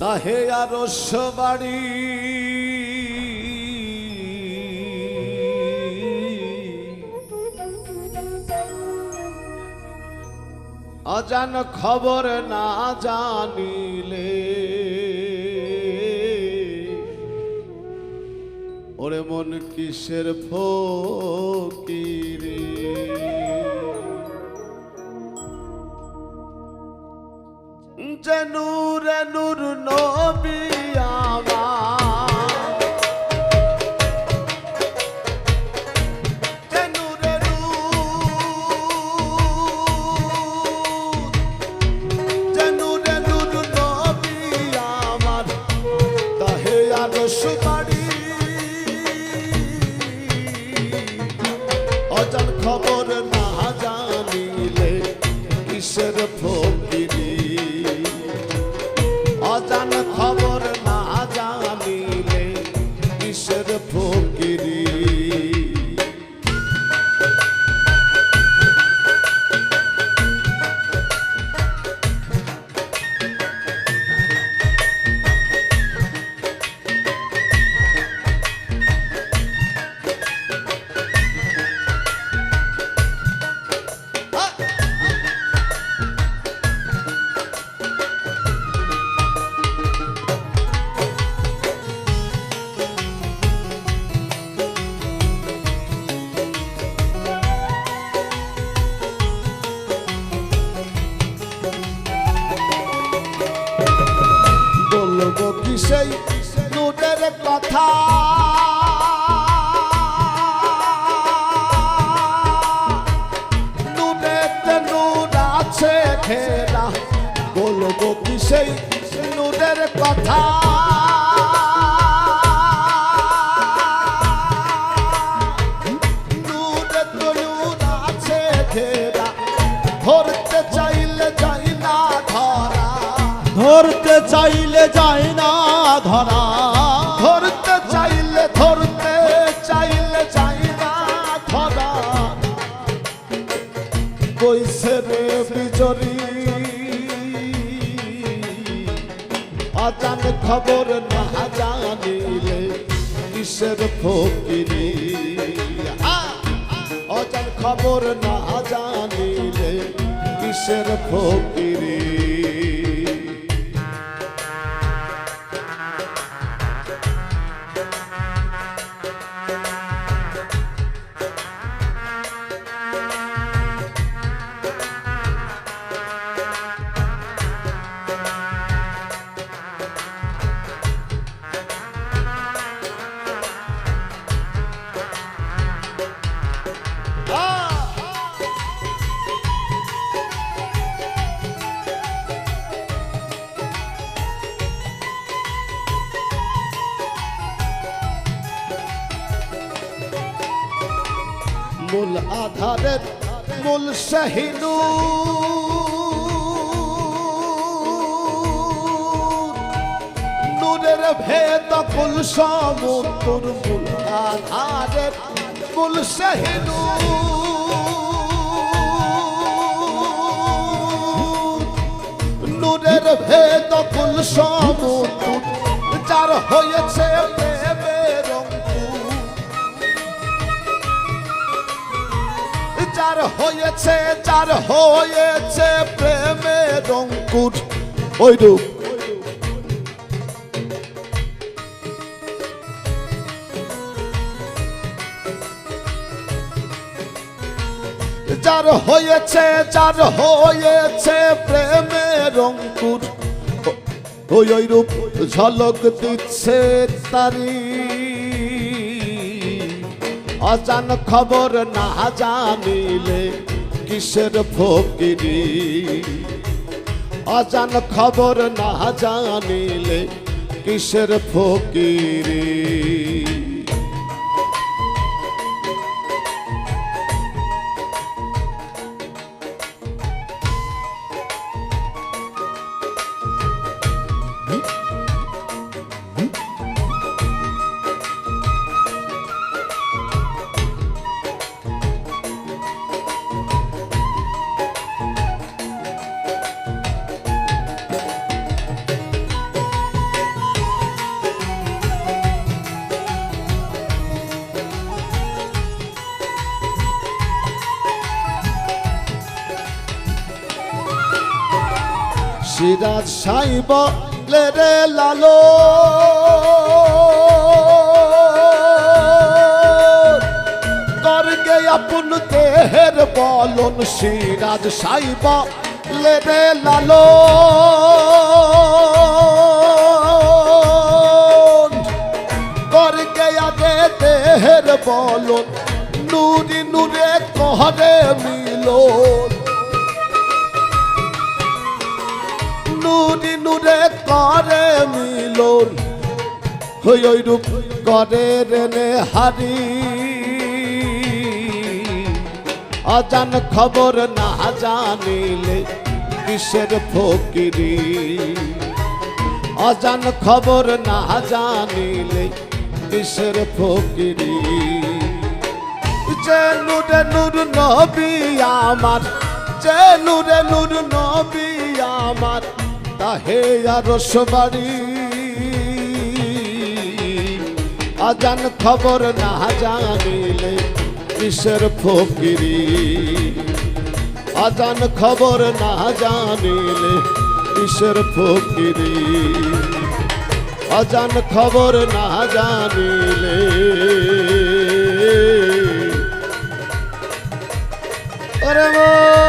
তাহে আর বাড়ি অজান খবর না জানিলে ওরে মন কিসের ফকিরে? যে নূর নূর নবী কথা। নুরেতে নুর আছে ঘেরা, বলব কি সেই নুরের কথা? ধরতে চাইলে যায় না ধরা। বিজরি অজান খবর না জানিলে কিসের ফকিরি? অজান খবর না জানিলে কিসের ফকিরি? মূল আধারের মূল শাহিনু। নূরের ভেদ কুল সমুদ্র মূল আধারের মূল শাহিনু। নূরের ভেদ কুল সমুদ্র যার হয়েছে যার হয়েছে যার হয়েছে প্রেমের অঙ্কুর ওই রূপ। যার হয়েছে যার হয়েছে প্রেমের অঙ্কুর ওই ওই রূপ ঝলক দিচ্ছে তারি। অজান খবর না জানিলে কিসের ফকিরি? অজান খবর না জানিলে কিসের ফকিরি? সিরাজ সাই বলে রে লালো। করগে আপন দেহের বলন সিরাজ সাই বলে রে লালো। করগে আগে দেহের বলন নুরি নুরে কহরে মিলন। নুরি নুরে করে মিলন। হই ওই রূপ করে রেনে হারি। অজান খবর না জানিলে কিসের ফকিরি? অজান খবর না জানিলে কিসের ফকিরি? যে নুরে নূর নবী আমার, যে নুরে নূর নবী আমার তাহে আর সবারি আজান খবর না জানিলে কিসের ফকিরি? আজান খবর না জানিলে কিসের ফকিরি? অজান খবর না জানিলে ওরে মো।